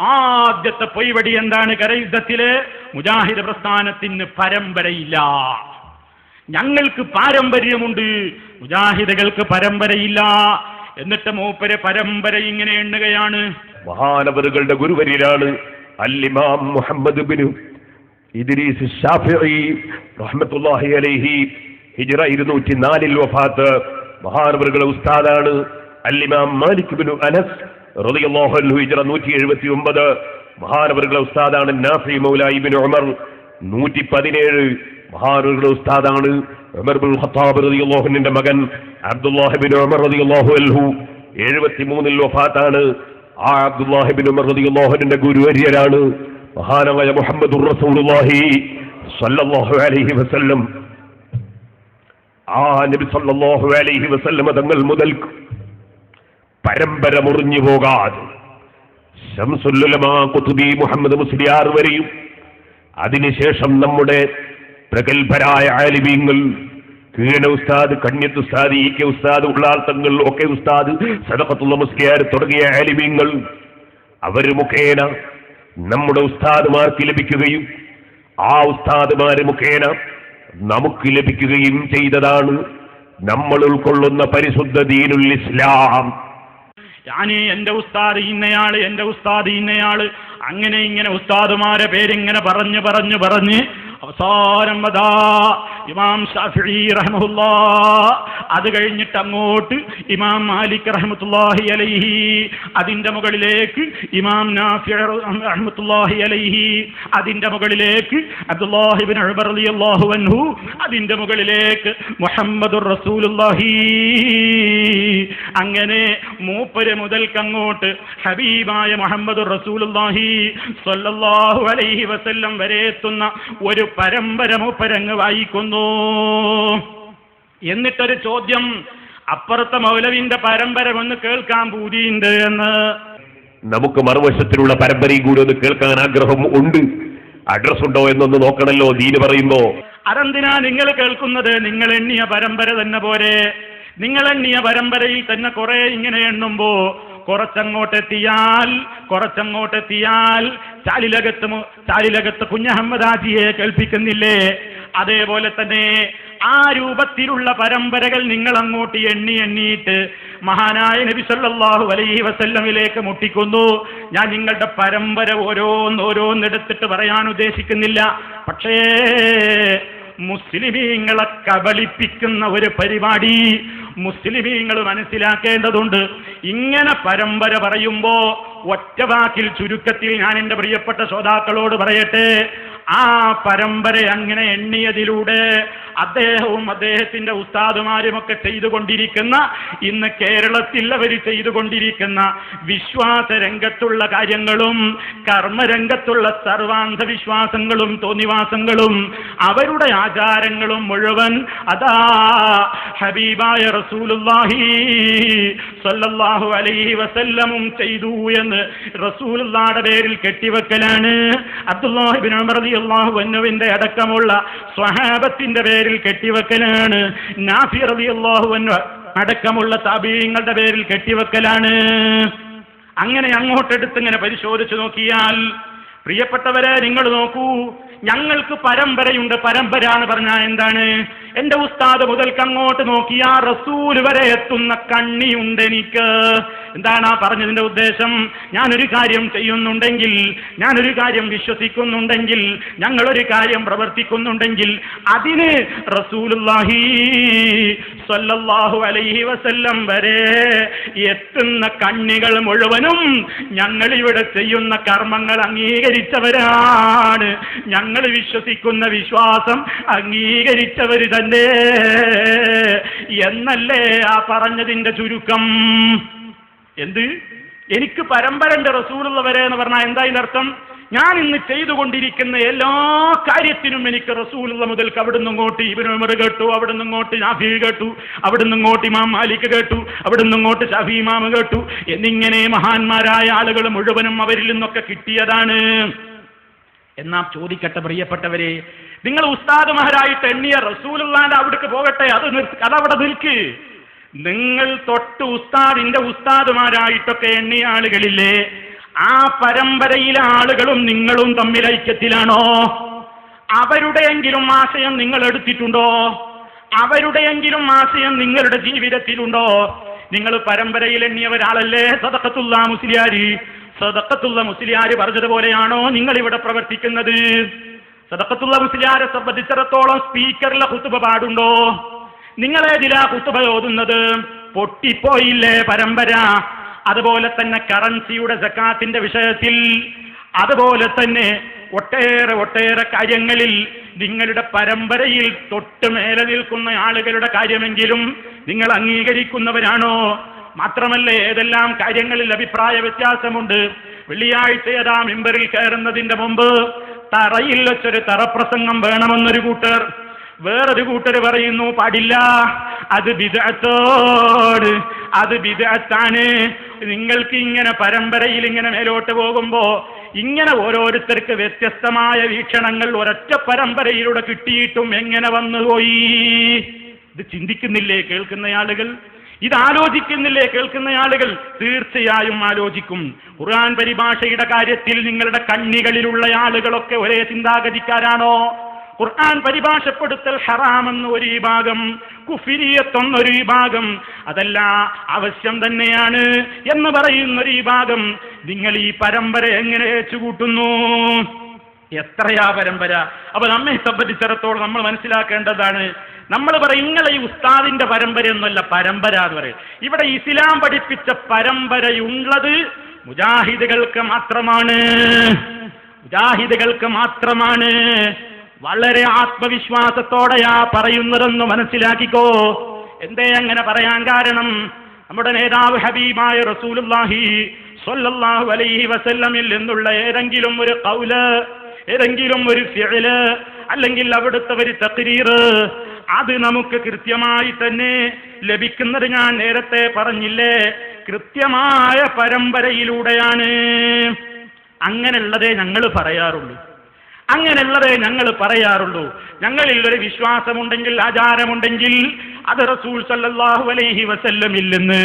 ആദ്യത്തെ പൊയ്വടി എന്താണ് കരയുദ്ധത്തിൽ? മുജാഹിദ് പ്രസ്ഥാനത്തിന് പരമ്പരയില്ല. ഞങ്ങൾക്ക് പാരമ്പര്യമുണ്ട്. മുജാഹിദുകൾക്ക് പരമ്പരയില്ല. എന്നിട്ട് മൂപ്പര് പരമ്പര ഇങ്ങനെ എണ്ണുകയാണ്. മഹാനവറുകളുടെ ഗുരുവരിലാണ് അല്ലിമാം മുഹമ്മദ് ബിനു ഇദ്രീസ് അലൈഹി ഇരുന്നൂറ്റി നാലിൽ വഫാത്ത് മഹാനവറുകളുടെ ഉസ്താദാണ് അല്ലിമാം മാലിക് ബിനു അനസ് നൂറ്റി എഴുപത്തി ഒമ്പത് മഹാനവറുകളുടെ ഉസ്താദാണ് നാഫി മൗല ഇബ്നു ഉമർ. നൂറ്റി പതിനേഴ് മഹാനവറുകളുടെ ഉസ്താദാണ് ഉമർ ബിൻ ഖത്താബ് റളിയല്ലാഹു അൻഹുവിന്റെ മകൻ അബ്ദുല്ലാഹിബിൻ ഉമർ റളിയല്ലാഹു അൻഹു. എഴുപത്തി മൂന്നിൽ വഫാത്താണ്. ആ അബ്ദുല്ലാഹിബിൻ ഉമർ റളിയല്ലാഹുവിന്റെ ഗുരുവര്യരാണ്. മഹാനായ മുഹമ്മദ് റസൂലുള്ളാഹി സ്വല്ലല്ലാഹു അലൈഹി വസല്ലം. ആ നബി സല്ലല്ലാഹു അലൈഹി വസല്ലം തങ്ങൾ മുതൽ പരമ്പര മുറിഞ്ഞു പോകാതെ ശംസുല്ലുലമാ കുത്തുബി മുഹമ്മദ് മുസ്ലിയാർ വരെയും അതിനുശേഷം നമ്മുടെ പ്രഗത്ഭരായ ആലിമീങ്ങൾ കീഴ ഉസ്താദ് കണ്യത്ത് ഉസ്താദ് ഇ കെ ഉസ്താദ് ഉള്ളാർത്തങ്ങൾ ഒക്കെ ഉസ്താദ് സദഖത്തുള്ള മുസ്ലിയാർ തുടങ്ങിയ ആലിമീങ്ങൾ അവർ മുഖേന നമ്മുടെ ഉസ്താദുമാർക്ക് ലഭിക്കുകയും ആ ഉസ്താദ്മാര് മുഖേന നമുക്ക് ലഭിക്കുകയും ചെയ്തതാണ് നമ്മൾ ഉൾക്കൊള്ളുന്ന പരിശുദ്ധ ദീനുൽ ഇസ്ലാം. ഞാൻ എന്റെ ഉസ്താദ് ഇന്നയാൾ എന്റെ ഉസ്താദ് ഇന്നയാൾ. അങ്ങനെ ഇങ്ങനെ ഉസ്താദുമാരെ പേരിങ്ങനെ പറഞ്ഞു പറഞ്ഞു പറഞ്ഞ് അവസാനം വതാ ഇമാം ഷാഫി റഹമുല്ല അത് കഴിഞ്ഞിട്ട് അങ്ങോട്ട് ഇമാം മാലിക് റഹമത്തുല്ലാഹി അലൈഹി അതിന്റെ മുകളിലേക്ക് ഇമാം നാഫി റഹമത്തുല്ലാഹി അലൈഹി അതിന്റെ മുകളിലേക്ക് അബ്ദുല്ലാഹിബിൻ അഹബർ അലി അള്ളാഹു അൻഹു അതിന്റെ മുകളിലേക്ക് മുഹമ്മദുർ റസൂലുള്ളാഹി. അങ്ങനെ മൂപ്പര് മുതൽക്കങ്ങോട്ട് ഹബീബായ മുഹമ്മദ് റസൂലുള്ളാഹി സ്വല്ലല്ലാഹു അലൈഹി വസല്ലം വരെ എത്തുന്ന ഒരു പരമ്പര മൂപ്പരങ്ങ് വായിക്കുന്നു. എന്നിട്ടൊരു ചോദ്യം അപ്പുറത്തെ മൗലവിന്റെ പരമ്പര ഒന്ന് കേൾക്കാൻ പൂതിയുണ്ട് എന്ന്. നമുക്ക് മറുവശത്തിലുള്ള പരമ്പരയും കൂടി ഒന്ന് കേൾക്കാൻ ആഗ്രഹം ഉണ്ട്. അഡ്രസ് ഉണ്ടോ എന്നൊന്ന് നോക്കണല്ലോ ദീന് പറയുമ്പോ അതെന്തിനാ നിങ്ങൾ കേൾക്കുന്നത്? നിങ്ങൾ എണ്ണിയ പരമ്പര തന്നെ പോരെ. നിങ്ങൾ എണ്ണിയ പരമ്പരയിൽ തന്നെ കുറെ ഇങ്ങനെ എണ്ണുമ്പോ കുറച്ചങ്ങോട്ടെത്തിയാൽ കുറച്ചങ്ങോട്ടെത്തിയാൽ ചാലിലകത്ത് ചാലിലകത്ത് കുഞ്ഞഹമ്മദാജിയെ കേൾപ്പിക്കുന്നില്ലേ? അതേപോലെ തന്നെ ആ രൂപത്തിലുള്ള പരമ്പരകൾ നിങ്ങൾ അങ്ങോട്ട് എണ്ണി എണ്ണിയിട്ട് മഹാനായ നബി സല്ലല്ലാഹു അലൈഹി വസല്ലമിലേക്ക് മുട്ടിക്കുന്നു. ഞാൻ നിങ്ങളുടെ പരമ്പര ഓരോന്നോരോന്നെടുത്തിട്ട് പറയാൻ ഉദ്ദേശിക്കുന്നില്ല പക്ഷേ മുസ്ലിമീങ്ങളെ കബളിപ്പിക്കുന്ന ഒരു പരിപാടി മുസ്ലിമീങ്ങൾ മനസ്സിലാക്കേണ്ടതുണ്ട്. ഇങ്ങനെ പരമ്പര പറയുമ്പോ ഒറ്റവാക്കിൽ ചുരുക്കത്തിൽ ഞാൻ എന്റെ പ്രിയപ്പെട്ട ശ്രോതാക്കളോട് പറയട്ടെ. ആ പരമ്പര അങ്ങനെ എണ്ണിയതിലൂടെ അദ്ദേഹവും അദ്ദേഹത്തിന്റെ ഉസ്താദുമാരുമൊക്കെ ചെയ്തുകൊണ്ടിരിക്കുന്ന ഇന്ന് കേരളത്തിൽ അവർ ചെയ്തുകൊണ്ടിരിക്കുന്ന വിശ്വാസ രംഗത്തുള്ള കാര്യങ്ങളും കർമ്മരംഗത്തുള്ള സർവാന്ധവിശ്വാസങ്ങളും തോന്നിവാസങ്ങളും അവരുടെ ആചാരങ്ങളും മുഴുവൻ അതാ ഹബീബായ റസൂലുല്ലാഹി സല്ലല്ലാഹു അലൈഹി വസല്ലമും ചെയ്തു എന്ന് റസൂലുള്ളാടെ പേരിൽ കെട്ടിവെക്കലാണ്. അബ്ദുല്ലാഹിബിൻ ഉമർ റളിയല്ലാഹു അൻഹുവിന്റെ അടക്കമുള്ള സ്വഹാബത്തിന്റെ പേരിൽ കെട്ടിവെക്കലാണ്. നാഫി റളിയല്ലാഹു അൻഹു അടക്കമുള്ള താബീങ്ങളുടെ പേരിൽ കെട്ടിവെക്കലാണ്. അങ്ങനെ അങ്ങോട്ടെടുത്ത് ഇങ്ങനെ പരിശോധിച്ചു നോക്കിയാൽ പ്രിയപ്പെട്ടവരെ നിങ്ങൾ നോക്കൂ. ഞങ്ങൾക്ക് പരമ്പരയുണ്ട്. പരമ്പര എന്ന് പറഞ്ഞാൽ എന്താണ്? എന്റെ ഉസ്താദ് മുതൽക്കങ്ങോട്ട് നോക്കിയാ റസൂൽ വരെ എത്തുന്ന കണ്ണിയുണ്ട് എനിക്ക്. എന്താണ് ആ പറഞ്ഞതിന്റെ ഉദ്ദേശം? ഞാനൊരു കാര്യം ചെയ്യുന്നുണ്ടെങ്കിൽ ഞാനൊരു കാര്യം വിശ്വസിക്കുന്നുണ്ടെങ്കിൽ ഞങ്ങളൊരു കാര്യം പ്രവർത്തിക്കുന്നുണ്ടെങ്കിൽ അതിന് റസൂലുള്ളാഹി സ്വല്ലല്ലാഹു അലൈഹി വസല്ലം വരെ എത്തുന്ന കണ്ണികൾ മുഴുവനും ഞങ്ങൾ ഇവിടെ ചെയ്യുന്ന കർമ്മങ്ങൾ അംഗീകരിച്ചവരാണ്. ഞങ്ങൾ വിശ്വസിക്കുന്ന വിശ്വാസം അംഗീകരിച്ചവർ തന്നെ. എന്നല്ലേ ആ പറഞ്ഞതിന്റെ ചുരുക്കം? എന്ത്? എനിക്ക് പരമ്പരന്റെ റസൂലുള്ളവരെ എന്ന് പറഞ്ഞാൽ എന്താ ഇതിനർത്ഥം? ഞാൻ ഇന്ന് ചെയ്തുകൊണ്ടിരിക്കുന്ന എല്ലാ കാര്യത്തിനും എനിക്ക് റസൂലുള്ള മുതൽക്ക് അവിടുന്ന് ഇങ്ങോട്ട് ഉമർ കേട്ടു അവിടുന്ന് ഇങ്ങോട്ട് നാഫി കേട്ടു അവിടുന്ന് ഇങ്ങോട്ട് ഇമാം മാലിക് കേട്ടു അവിടുന്ന് ഇങ്ങോട്ട് ഷാഫി ഇമാം കേട്ടു. എന്നിങ്ങനെ മഹാന്മാരായ ആളുകൾ മുഴുവനും അവരിൽ നിന്നൊക്കെ കിട്ടിയതാണ്. എന്നാ ചോദിക്കട്ടെ പ്രിയപ്പെട്ടവരെ നിങ്ങൾ ഉസ്താദ് ഉസ്താദുമാരായിട്ട് എണ്ണിയ റസൂലുള്ളാന്റെ അവിടേക്ക് പോകട്ടെ അത് അതവിടെ നിൽക്ക്. നിങ്ങൾ തൊട്ട് ഉസ്താദിന്റെ ഉസ്താദുമാരായിട്ടൊക്കെ എണ്ണിയ ആളുകളില്ലേ? ആ പരമ്പരയിലെ ആളുകളും നിങ്ങളും തമ്മിൽ ഐക്യത്തിലാണോ? അവരുടെയെങ്കിലും ആശയം നിങ്ങൾ എടുത്തിട്ടുണ്ടോ? അവരുടെയെങ്കിലും ആശയം നിങ്ങളുടെ ജീവിതത്തിലുണ്ടോ? നിങ്ങൾ പരമ്പരയിൽ എണ്ണിയ ഒരാളല്ലേ സദക്കത്തുള്ള മുസ്ലിയാരി. സദക്കത്തുള്ള മുസ്ലിയാര് പറഞ്ഞതുപോലെയാണോ നിങ്ങൾ ഇവിടെ പ്രവർത്തിക്കുന്നത്? സദക്കത്തുള്ള മുസ്ലിയാരെ സംബന്ധിച്ചിടത്തോളം സ്പീക്കറിലെ കുത്തുബ പാടുണ്ടോ? നിങ്ങളേതിലാ കുത്തുബ ഓതുന്നത്? പൊട്ടിപ്പോയില്ലേ പരമ്പര? അതുപോലെ തന്നെ കറൻസിയുടെ സക്കാത്തിന്റെ വിഷയത്തിൽ അതുപോലെ തന്നെ ഒട്ടേറെ ഒട്ടേറെ കാര്യങ്ങളിൽ നിങ്ങളുടെ പരമ്പരയിൽ തൊട്ട് മേലെ നിൽക്കുന്ന ആളുകളുടെ കാര്യമെങ്കിലും നിങ്ങൾ അംഗീകരിക്കുന്നവരാണോ? മാത്രമല്ല ഏതെല്ലാം കാര്യങ്ങളിൽ അഭിപ്രായ വ്യത്യാസമുണ്ട്? വെള്ളിയാഴ്ച ഏതാ മെമ്പറിൽ കയറുന്നതിന്റെ മുമ്പ് തറയിൽ വെച്ചൊരു തറപ്രസംഗം വേണമെന്നൊരു കൂട്ടർ വേറൊരു കൂട്ടർ പറയുന്നു പാടില്ല അത് ബിദഅത്തോട് അത് ബിദഅത്താണ്. നിങ്ങൾക്ക് ഇങ്ങനെ പരമ്പരയിൽ ഇങ്ങനെ മേലോട്ട് പോകുമ്പോ ഇങ്ങനെ ഓരോരുത്തർക്ക് വ്യത്യസ്തമായ വീക്ഷണങ്ങൾ ഒരൊറ്റ പരമ്പരയിലൂടെ കിട്ടിയിട്ടും എങ്ങനെ വന്നുപോയി? ഇത് ചിന്തിക്കുന്നില്ലേ കേൾക്കുന്ന ആളുകൾ? ഇത് ആലോചിക്കുന്നില്ലേ കേൾക്കുന്ന ആളുകൾ? തീർച്ചയായും ആലോചിക്കും. ഖുർആൻ പരിഭാഷയുടെ കാര്യത്തിൽ നിങ്ങളുടെ കണ്ണികളിലുള്ള ആളുകളൊക്കെ ഒരേ ചിന്താഗതിക്കാരാണോ? ഖുർആൻ പരിഭാഷപ്പെടുത്തൽ ഹറാമെന്ന് ഒരു വിഭാഗം കുഫിരിയത്തൊന്നൊരു വിഭാഗം. അതല്ല ആവശ്യം തന്നെയാണ് എന്ന് പറയുന്ന ഒരു വിഭാഗം. നിങ്ങൾ ഈ പരമ്പര എങ്ങനെ വെച്ചുകൂട്ടുന്നു എത്രയാ പരമ്പര? അപ്പൊ നമ്മെ സംബന്ധിച്ചിടത്തോളം നമ്മൾ മനസ്സിലാക്കേണ്ടതാണ് നമ്മൾ പറയും നിങ്ങളെ ഈ ഉസ്താദിന്റെ പരമ്പര എന്നല്ല പരമ്പര എന്ന് പറയും. ഇവിടെ ഇസ്ലാം പഠിപ്പിച്ച പരമ്പരയുള്ളത് മുജാഹിദുകൾക്ക് മാത്രമാണ്. മുജാഹിദുകൾക്ക് മാത്രമാണ്. വളരെ ആത്മവിശ്വാസത്തോടെയാ പറയുന്നതെന്ന് മനസ്സിലാക്കിക്കോ. എന്തേ അങ്ങനെ പറയാൻ കാരണം? നമ്മുടെ നേതാവ് ഹബീബായ റസൂലുല്ലാഹി സ്വല്ലല്ലാഹു അലൈഹി വസല്ലമിൽ നിന്നുള്ള ഏതെങ്കിലും ഒരു കൗൽ ഏതെങ്കിലും ഒരു ഫിഴൽ അല്ലെങ്കിൽ അവിടുത്തെ ഒരു തക്രീർ അത് നമുക്ക് കൃത്യമായി തന്നെ ലഭിക്കുന്നത് ഞാൻ നേരത്തെ പറഞ്ഞില്ലേ? കൃത്യമായ പരമ്പരയിലൂടെയാണ്. അങ്ങനെയുള്ളതേ ഞങ്ങൾ പറയാറുള്ളൂ. അങ്ങനെയുള്ളതേ ഞങ്ങൾ പറയാറുള്ളൂ. ഞങ്ങളിൽ ഒരു വിശ്വാസമുണ്ടെങ്കിൽ ആചാരമുണ്ടെങ്കിൽ അത് റസൂൽ സല്ലാഹു അലൈഹി വസല്ലം ഇല്ലെന്ന്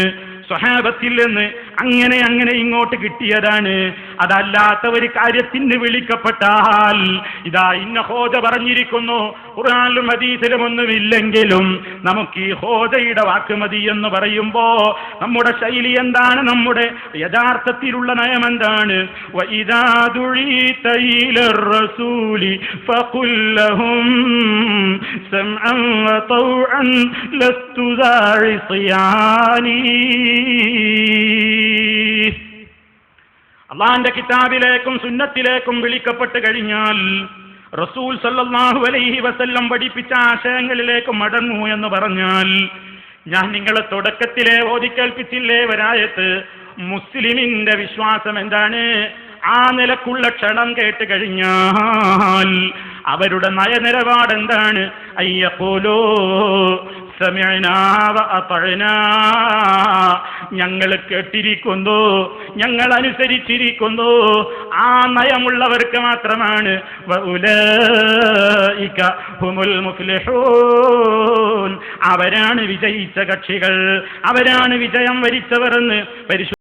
സ്വഹാബത്തിൽ നിന്ന് അങ്ങനെ അങ്ങനെ ഇങ്ങോട്ട് കിട്ടിയതാണ്. അതല്ലാത്ത ഒരു കാര്യത്തിന് വിളിക്കപ്പെട്ടാൽ ഇതാ ഇന്ന ഹോജ പറഞ്ഞിരിക്കുന്നു ഖുർആനിലും ഹദീസിലും ഒന്നുമില്ലെങ്കിലും നമുക്ക് ഈ ഹോജയുടെ വാക്ക് മതി എന്ന് പറയുമ്പോ നമ്മുടെ ശൈലി എന്താണ്? നമ്മുടെ യഥാർത്ഥത്തിലുള്ള നയം എന്താണ്? അള്ളാന്റെ കിതാബിലേക്കും സുന്നത്തിലേക്കും വിളിക്കപ്പെട്ട് കഴിഞ്ഞാൽ റസൂൽ സല്ലാഹു അലൈഹി വസല്ലം പഠിപ്പിച്ച ആശയങ്ങളിലേക്ക് മടങ്ങൂ എന്ന് പറഞ്ഞാൽ ഞാൻ നിങ്ങളെ തുടക്കത്തിലെ ഓതിക്കേൽപ്പിച്ചില്ലേ വരായത്ത്? മുസ്ലിമിന്റെ വിശ്വാസം എന്താണ്? ആ നിലക്കുള്ള ക്ഷണം കേട്ട് കഴിഞ്ഞാൽ അവരുടെ നയനിലപാട് എന്താണ്? അയ്യപ്പോലോ ഞങ്ങൾ കേട്ടിരിക്കുന്നു ഞങ്ങൾ അനുസരിച്ചിരിക്കുന്നു. ആ നയമുള്ളവർക്ക് മാത്രമാണ്. അവരാണ് വിജയിച്ച കക്ഷികൾ. അവരാണ് വിജയം വരിച്ചവർ എന്ന്